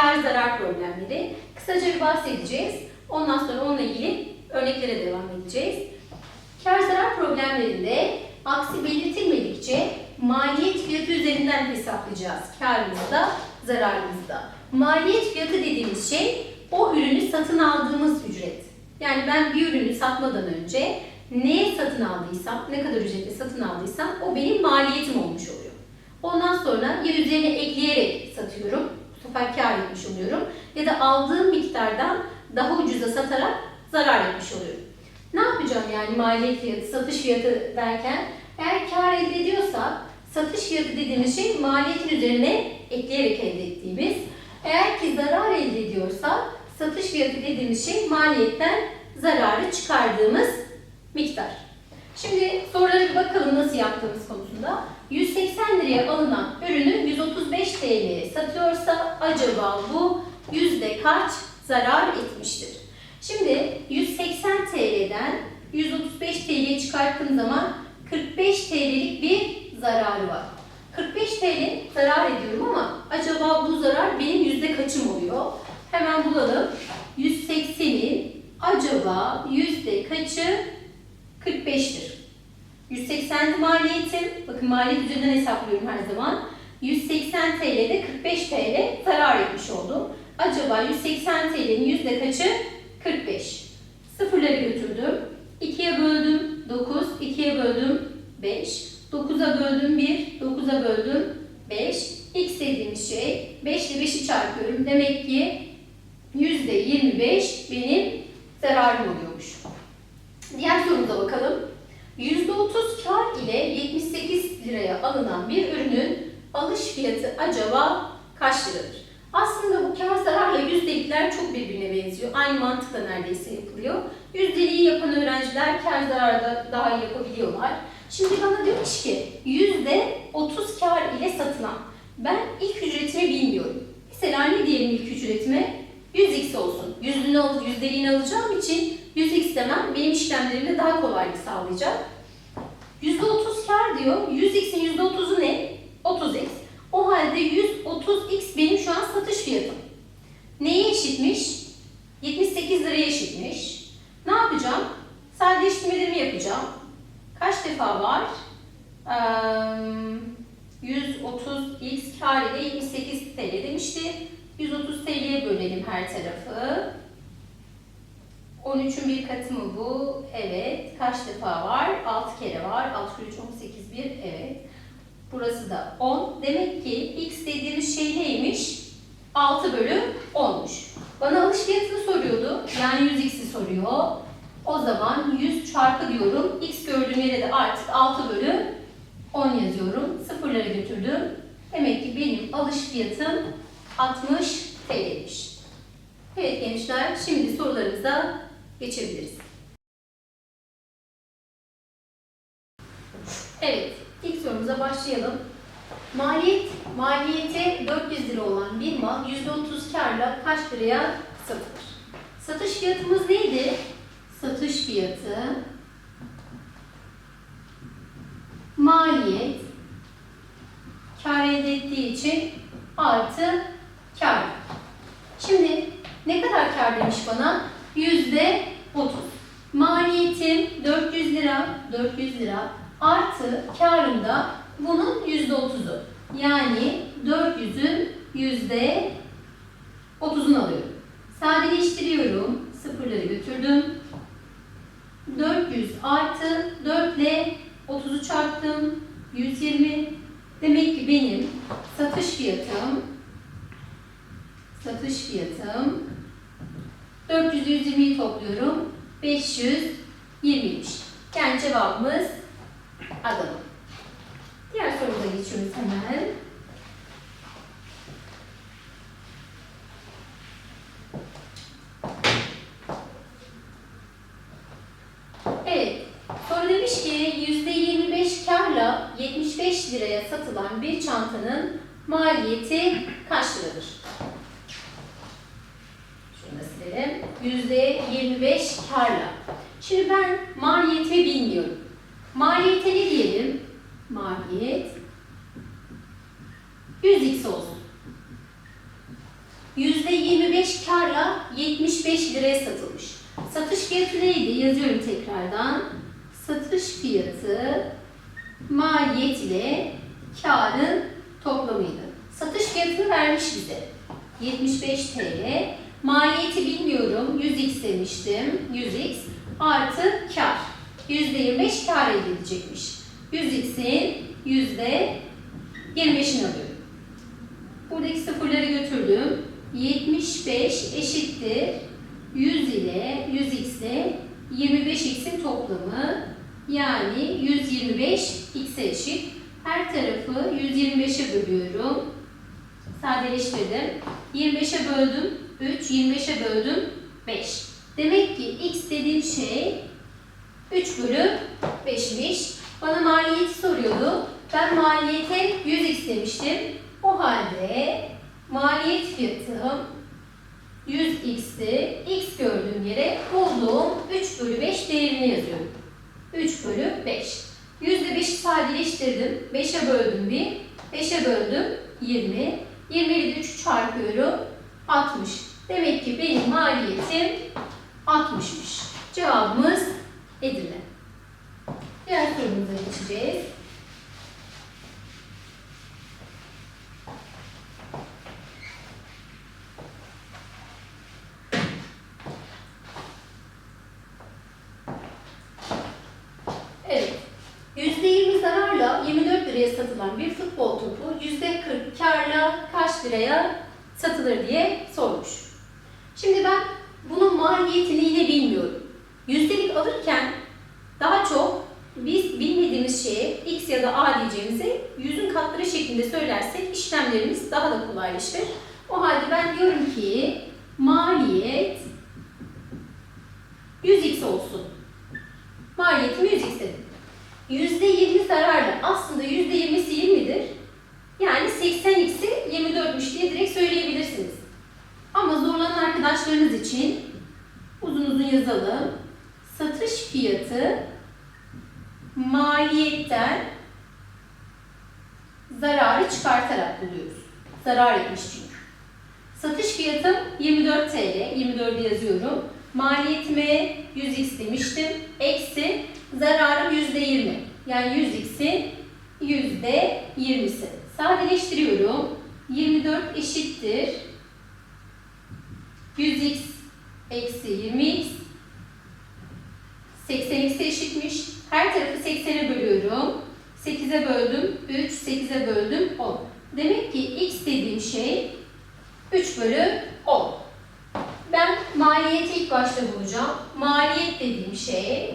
kar zarar problemleri. Kısaca bir bahsedeceğiz. Ondan sonra onunla ilgili örneklere devam edeceğiz. Kar zarar problemlerinde aksi belirtilmedikçe maliyet fiyatı üzerinden hesaplayacağız. Karımızı da zararımızı da. Maliyet fiyatı dediğimiz şey o ürünü satın aldığımız ücret. Yani ben bir ürünü satmadan önce neye satın aldıysam, ne kadar ücretle satın aldıysam o benim maliyetim olmuş oluyor. Ondan sonra ya üzerine ekleyerek satıyorum, sefer kar etmiş oluyorum ya da aldığım miktardan daha ucuza satarak zarar etmiş oluyorum. Ne yapacağım yani maliyet fiyatı, satış fiyatı derken eğer kar elde ediyorsak satış fiyatı dediğimiz şey maliyetin üzerine ekleyerek elde ettiğimiz. Eğer ki zarar elde ediyorsak satış fiyatı dediğimiz şey maliyetten zararı çıkardığımız miktar. Şimdi sorulara bir bakalım nasıl yaptığımız konusunda. 180 liraya alınan ürünü 135 TL'ye satıyorsa acaba bu yüzde kaç zarar etmiştir? Şimdi 180 TL'den 135 TL'ye çıkarttığım zaman 45 TL'lik bir zararı var. 45 TL zarar ediyorum ama acaba bu zarar benim yüzde kaçım oluyor? Hemen bulalım. 180'in acaba yüzde kaçı 45'tir? 180 maliyetim. Bakın maliyet üzerinden hesaplıyorum her zaman. 180 TL'de 45 TL zarar etmiş oldum. Acaba 180 TL'nin yüzde kaçı? 45. Sıfırları götürdüm. 2'ye böldüm 9, 2'ye böldüm 5. 9'a böldüm 1, 9'a böldüm 5. X dediğimiz şey 5 ile 5'i çarpıyorum. Demek ki yüzde 25 benim zararım oluyormuş. Diğer sorumuza bakalım. %30 kar ile 78 liraya alınan bir ürünün alış fiyatı acaba kaç liradır? Aslında bu kar zararla yüzdelikler çok birbirine benziyor. Aynı mantıkla neredeyse yapılıyor. Yüzdeliği yapan öğrenciler kar zararda daha iyi yapabiliyorlar. Şimdi bana demiş ki yüzde 30 kar ile satılan. Ben ilk ücretini bilmiyorum. Mesela ne diyelim ilk ücretime? 100x olsun. Yüzünü al, yüzdeliğini alacağım için 100x demem benim işlemlerimde daha kolaylık sağlayacak. %30 kar diyor. 100x'in %30'u ne? 30x. O halde 130x benim şu an satış fiyatım. Neye eşitmiş? 78 liraya eşitmiş. Ne yapacağım? Sadeleştirmelerimi yapacağım. Kaç defa var? Ee, 130x kar ile 78 TL demişti. 130 TL'ye bölelim her tarafı. 13'ün bir katı mı bu? Evet. Kaç defa var? 6 kere var. 6 kere 3, 18 bir. Evet. Burası da 10. Demek ki x dediğimiz şey neymiş? 6 bölü 10'muş. Bana alış fiyatını soruyordu. Yani 100x'i soruyor. O zaman 100 çarpı diyorum. x gördüğüm yere de artık 6 bölü 10 yazıyorum. Sıfırları götürdüm. Demek ki benim alış fiyatım 60 TL'ymiş. Evet gençler, şimdi sorularımıza geçebiliriz. Evet, ilk sorumuza başlayalım. Maliyet, maliyete 400 lira olan bir mal %30 karla kaç liraya satılır? Satış fiyatımız neydi? Satış fiyatı maliyet kar elde ettiği için artı kar. Şimdi ne kadar kar demiş bana? Yüzde 30. Maliyetim 400 lira, 400 lira artı karım da bunun yüzde 30'u. Yani 400'ün yüzde 30'unu alıyorum. Sadeleştiriyorum. Sıfırları götürdüm. 400 artı 4 ile 30'u çarptım. 120. Demek ki benim satış fiyatım satış fiyatım 400 120'yi topluyorum. 520'ymiş. Yani cevabımız Adana. Diğer sorumuza geçiyoruz hemen. Evet. Soru demiş ki %25 karla 75 liraya satılan bir çantanın maliyeti kaç liradır? Şunu da silelim. %25 karla. Şimdi ben maliyetimi bilmiyorum. Maliyete ne diyelim? Maliyet 100x olsun. %25 karla 75 liraya satılmış. Satış fiyatı neydi? Yazıyorum tekrardan. Satış fiyatı maliyet ile karın toplamıydı. Satış fiyatını vermiş bize. 75 TL. Maliyeti bilmiyorum. 100x demiştim. 100x artı kar. %25 kar elde edecekmiş. 100x'in %25'ini alıyorum. Buradaki sıfırları götürdüm. 75 eşittir 100 ile 100x ile 25x'in toplamı yani 125 x'e eşit. Her tarafı 125'e bölüyorum. Sadeleştirdim. 25'e böldüm 3, 25'e böldüm 5. Demek ki x dediğim şey 3 bölü 5'miş. Bana maliyeti soruyordu. Ben maliyete 100x demiştim. O halde maliyet fiyatım 100x'ti. x gördüğüm yere bulduğum 3 bölü 5 değerini yazıyorum. 3 bölü 5. %5'i sadeleştirdim. 5'e böldüm bir. 5'e böldüm 20. 20 ile de 3'ü çarpıyorum. 60. Demek ki benim maliyetim 60'mış. Cevabımız Edirne. Diğer sorumuza geçeceğiz. Evet. %20 zararla 24 liraya satılan bir futbol topu %40 karla kaç liraya satılır diye sormuş. Şimdi ben bunun maliyetini yine bilmiyorum. Yüzdelik alırken daha çok biz şeye x ya da a diyeceğimizi yüzün katları şeklinde söylersek işlemlerimiz daha da kolaylaşır. O halde ben diyorum ki maliyet 100x olsun. Maliyetimi 100x dedim. %20 zararla aslında %20'si 20'dir. Yani 80x'i 24'müş diye direkt söyleyebilirsiniz. Ama zorlanan arkadaşlarınız için uzun uzun yazalım. Satış fiyatı maliyetten zararı çıkartarak buluyoruz. Zarar etmiş çünkü. Satış fiyatım 24 TL. 24'ü yazıyorum. Maliyetime 100x demiştim. Eksi zararım %20. Yani 100x'in %20'si. Sadeleştiriyorum. 24 eşittir. 100x eksi 20x 80x'e eşitmiş. Her tarafı 80'e bölüyorum. 8'e böldüm 3, 8'e böldüm 10. Demek ki x dediğim şey 3 bölü 10. Ben maliyeti ilk başta bulacağım. Maliyet dediğim şey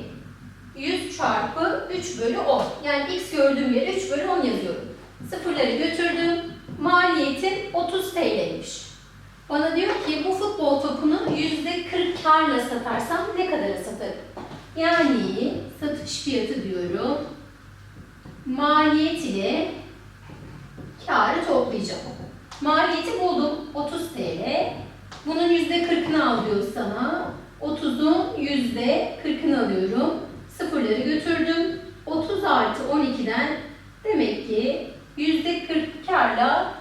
100 çarpı 3 bölü 10. Yani x gördüğüm yere 3 bölü 10 yazıyorum. Sıfırları götürdüm. Maliyetim 30 TL'ymiş. Bana diyor ki bu futbol topunu %40 karla satarsam ne kadara satarım? Yani satış fiyatı diyorum. Maliyet ile karı toplayacağım. Maliyeti buldum 30 TL. Bunun %40'ını al diyor sana. 30'un %40'ını alıyorum. Sıfırları götürdüm. 30 artı 12'den demek ki %40 karla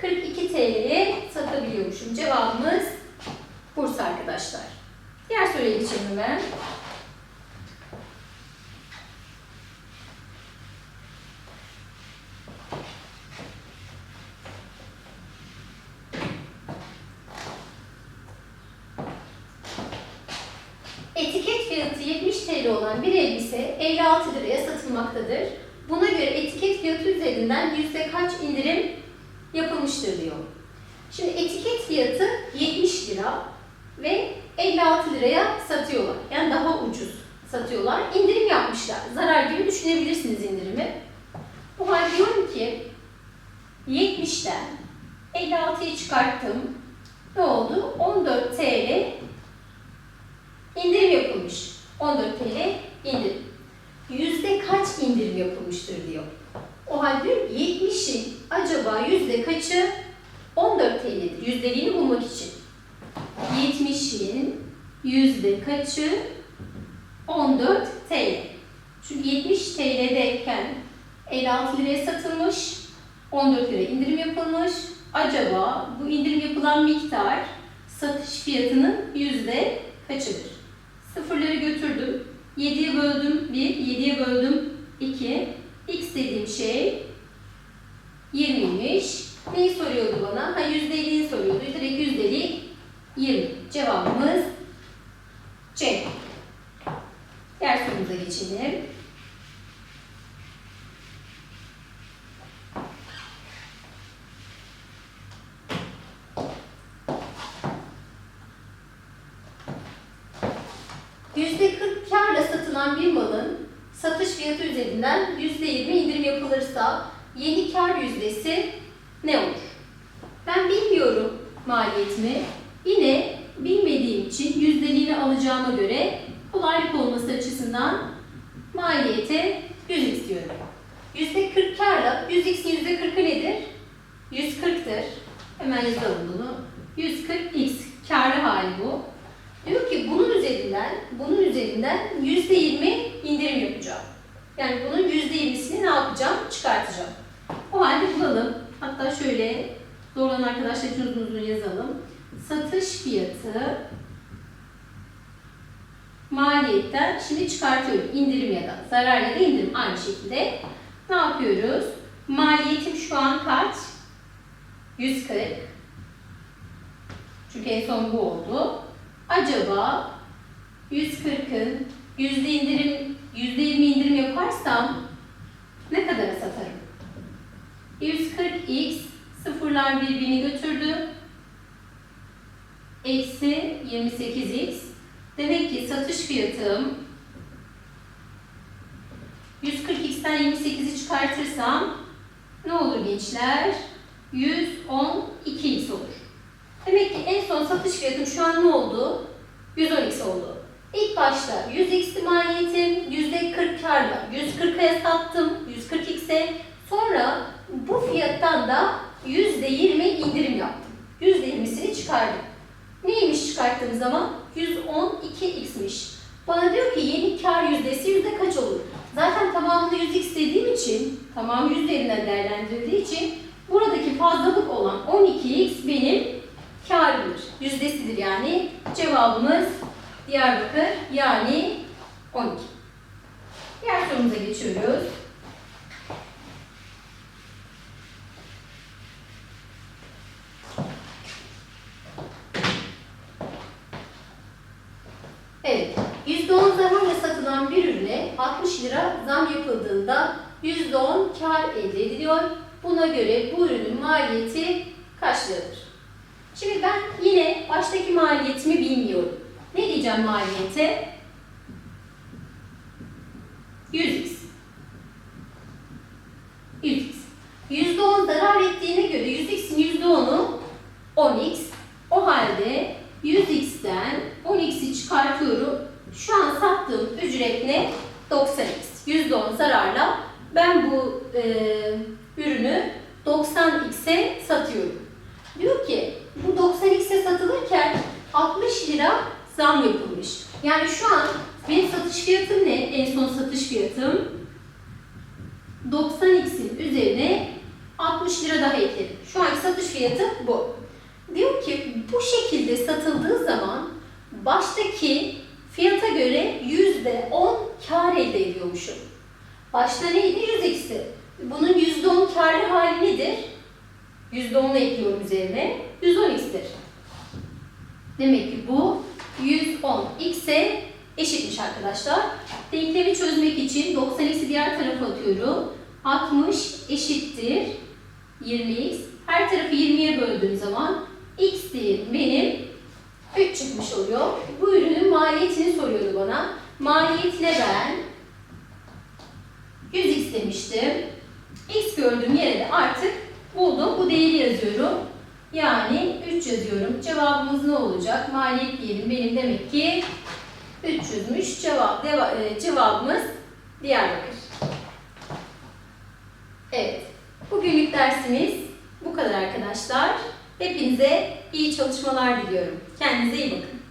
42 TL'ye satabiliyormuşum. Cevabımız Bursa arkadaşlar. Diğer soruya geçelim hemen. Etiket fiyatı 70 TL olan bir elbise 56 liraya satılmaktadır. Buna göre etiket fiyatı üzerinden yüzde kaç indirim yapılmıştır diyor. Şimdi etiket fiyatı 70 lira ve 56 liraya satıyorlar. Yani daha ucuz satıyorlar. İndirim yapmışlar. Zarar gibi düşünebilirsiniz indirimi. Bu halde diyorum ki 70'ten 56'yı çıkarttım. Ne oldu? 14 TL indirim yapılmış. 14 TL indirim. Yüzde kaç indirim yapılmıştır diyor. O halde diyorum ki 70'in acaba yüzde kaçı 14 TL'dir? Yüzdeliğini bulmak için. 70'in yüzde kaçı 14 TL. Çünkü 70 TL'deyken 56 liraya satılmış, 14 lira indirim yapılmış. Acaba bu indirim yapılan miktar satış fiyatının yüzde kaçıdır? Sıfırları götürdüm. 7'ye böldüm 1, 7'ye böldüm 2. X dediğim şey 20'ymiş. Neyi soruyordu bana? Ha %50'yi soruyordu. Direkt yüzdeli 20. Cevabımız C. Diğer sorumuza geçelim. %40 karla satılan bir malın satış fiyatı üzerinden %20 indirim yapılırsa yeni kar yüzdesi ne olur? Ben bilmiyorum maliyetimi. Yine bilmediğim için yüzdeliğini alacağıma göre kolaylık olması açısından maliyete 100 istiyorum. %40 karla 100x'in %40'ı nedir? 140'tır. Hemen yazalım bunu. 140x karlı hali bu. Diyor ki bunun üzerinden, bunun üzerinden yüzde yirmi indirim yapacağım. Yani bunun yüzde yirmisini ne yapacağım? Çıkartacağım. O halde bulalım. Hatta şöyle zorlanan arkadaşlar için uzun uzun yazalım. Satış fiyatı maliyetten şimdi çıkartıyorum. İndirim ya da zarar ya da indirim aynı şekilde. Ne yapıyoruz? Maliyetim şu an kaç? 140. Çünkü en son bu oldu. Acaba 140'ın yüzde indirim, yüzde 20 indirim yaparsam ne kadara satarım? 140x sıfırlar birbirini götürdü. Eksi 28x. Demek ki satış fiyatım 140x'ten 28'i çıkartırsam ne olur gençler? 112x olur. Demek ki en son satış fiyatım şu an ne oldu? 112 oldu. İlk başta 100x maliyetim %40 karla 140'a sattım 140x'e. Sonra bu fiyattan da %20 indirim yaptım. %20'sini çıkardım. Neymiş çıkarttığım zaman? 112x'miş. Bana diyor ki yeni kar yüzdesi yüzde kaç olur? Zaten tamamını 100x dediğim için, tamamı yüzlerinden değerlendirildiği için buradaki fazlalık olan 12x benim karıdır. Yüzdesidir yani. Cevabımız Diyarbakır yani 12. Diğer sorumuza geçiyoruz. Evet. %10 zararla satılan bir ürüne 60 lira zam yapıldığında %10 kar elde ediliyor. Buna göre bu ürünün maliyeti kaç liradır? Şimdi ben yine baştaki maliyetimi bilmiyorum. Ne diyeceğim maliyete? 100x. 100x. %10 zarar ettiğine göre 100x'in %10'u 10x. O halde 100x'ten 10x'i çıkartıyorum. Şu an sattığım ücret ne? 90x. %10 zararla ben bu e, ürünü 90x'e satıyorum. Diyor ki bu 90x'e satılırken 60 lira zam yapılmış. Yani şu an benim satış fiyatım ne? En son satış fiyatım 90x'in üzerine 60 lira daha ekledim. Şu anki satış fiyatı bu. Diyor ki bu şekilde satıldığı zaman baştaki fiyata göre %10 kar elde ediyormuşum. Başta neydi? 100x'ti. Bunun %10 karlı hali nedir? %10'u ekliyorum üzerine. 110x'tir. Demek ki bu 110x'e eşitmiş arkadaşlar. Denklemi çözmek için 90x'i diğer tarafa atıyorum. 60 eşittir 20x. Her tarafı 20'ye böldüğüm zaman x değerim benim 3 çıkmış oluyor. Bu ürünün maliyetini soruyordu bana. Maliyetine ben 100x demiştim. x gördüğüm yere de artık buldum. Bu değeri yazıyorum. Yani 3 yazıyorum. Cevabımız ne olacak? Maliyet diyelim. Benim demek ki 300'müş. Cevap, deva, e, cevabımız Diyarbakır. Evet. Bugünlük dersimiz bu kadar arkadaşlar. Hepinize iyi çalışmalar diliyorum. Kendinize iyi bakın.